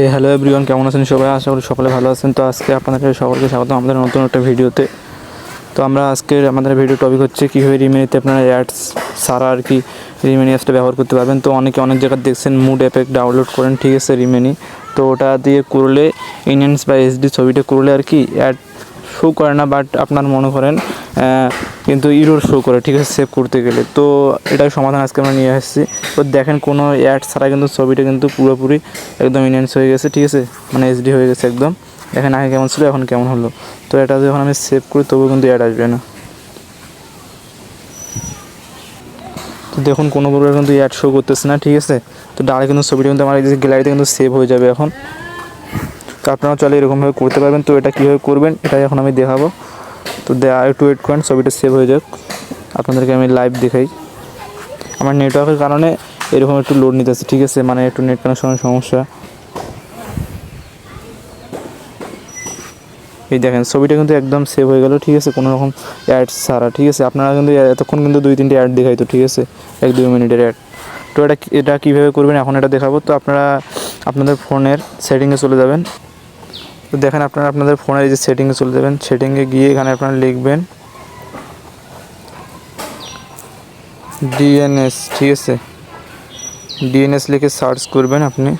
হে hello everyone কেমন আছেন সবাই? আশা করি সকলে ভালো আছেন। তো আজকে আপনাদের সকলকে স্বাগত আমাদের নতুন একটা ভিডিওতে। তো আমরা আজকের আমাদের ভিডিও টপিক হচ্ছে কীভাবে রিমেনিতে আপনারা অ্যাডস সারা আর কি রিমেনি অ্যাপসটা ব্যবহার করতে পারবেন। তো অনেকে অনেক জায়গায় দেখছেন মুড অ্যাপে ডাউনলোড করেন, ঠিক আছে রিমেনি তো ওটা দিয়ে করলে ইনহ্যান্স বা এসডি ছবিটা করলে আর কি অ্যাড শো করে না বাট আপনার মনে করেন কিন্তু ইরোর শো করে, ঠিক আছে সেভ করতে গেলে। তো এটার সমাধান আজকে আমরা নিয়ে আসছি। তো দেখেন, কোনো অ্যাড ছাড়া কিন্তু ছবিটা কিন্তু পুরোপুরি একদম ইনহ্যান্স হয়ে গেছে, ঠিক আছে? মানে এইচডি হয়ে গেছে একদম। দেখেন, আগে কেমন ছিল, এখন কেমন হলো। তো এটা যখন আমি সেভ করি, তবুও কিন্তু অ্যাড আসবে না। তো দেখুন, কোনো প্রকার কিন্তু অ্যাড শো করতেছে না, ঠিক আছে? তো ডাইরেক্ট কিন্তু ছবিটা কিন্তু আমার গ্যালারিতে কিন্তু সেভ হয়ে যাবে এখন। তো আপনারা চলে এরকমভাবে করতে পারবেন। তো এটা কীভাবে করবেন, এটাই এখন আমি দেখাবো। তো আর একটু ওয়েট করেন ছবিটা সেভ হয়ে যাক। আপনাদেরকে আমি লাইভ দেখাই। আমার নেটওয়ার্কের কারণে এরকম একটু লোড নিতেছে, ঠিক আছে? মানে একটু নেট কানেকশনের সমস্যা। এই দেখেন, ছবিটা কিন্তু একদম সেভ হয়ে গেল, ঠিক আছে? কোনো রকম অ্যাড ছাড়া, ঠিক আছে? আপনারা কিন্তু এতক্ষণ কিন্তু দুই তিনটে অ্যাড দেখাইতো, ঠিক আছে? এক দুই মিনিটের অ্যাড তো এটা এটা কীভাবে করবেন, এখন এটা দেখাবো। তো আপনারা আপনাদের ফোনের সেটিংয়ে চলে যাবেন। তো দেখেন আপনারা আপনাদের ফোনের যে সেটিংয়ে চলে যাবেন। সেটিংয়ে গিয়ে এখানে আপনারা লিখবেন ডিএনএস ঠিক আছে? ডিএনএস লিখে সার্চ করবেন আপনি।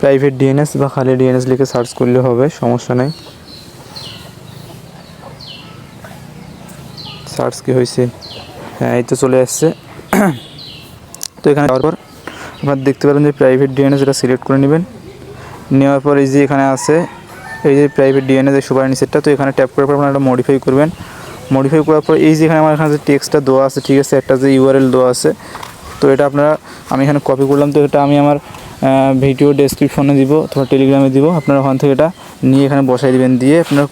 প্রাইভেট ডিএনএস বা খালি ডিএনএস লিখে সার্চ করলে হবে, সমস্যা নেই। সার্চ কি হয়েছে? হ্যাঁ এই তো চলে আসছে। তো এখানে যাওয়ার পর আপনারা দেখতে পারেন যে প্রাইভেট ডিএনএস এটা সিলেক্ট করে নেবেন। নেওয়ার পর এই যে এখানে আছে, এই যে প্রাইভেট ডিএনএ এই সুপার নিচেরটা তো এখানে ট্যাপ করার পর আপনারা মডিফাই করবেন। মডিফাই করার পর এই যে এখানে আমার এখানে যে টেক্সটটা দেওয়া আছে, ঠিক আছে, একটা যে ইউআরএল দেওয়া আছে, তো এটা আপনারা, আমি এখানে কপি করলাম, তো এটা আমি আমার ভিডিও ডেসক্রিপশনে দিব, অথবা টেলিগ্রামে দিব, আপনারা ওখান থেকে এটা নিয়ে এখানে বসাই দেবেন, দিয়ে আপনারা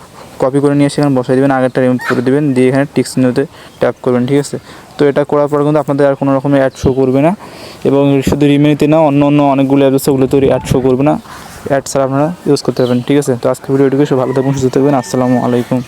কপি করে নিয়ে এসে এখানে বসাই দিবেন, আগেরটা রিমুভ করে দেবেন, দিয়ে এখানে টিক্স নিতে ট্যাপ করবেন, ঠিক আছে? তো এটা করার পর কিন্তু আপনাদের আর কোনো রকমের অ্যাড শো করবে না, এবং শুধু রিমেনিতে না, অন্য অন্য অনেকগুলো অ্যাপ আছে ওগুলোতে অ্যাড শো করবে না। অ্যাড ছাড়া আপনারা ইউজ করতে পারবেন। ঠিক আছে? তো আজকে ভিডিওটিকে সব ভালো থাকবেন, সুস্থ থাকবেন। আসসালামু আলাইকুম।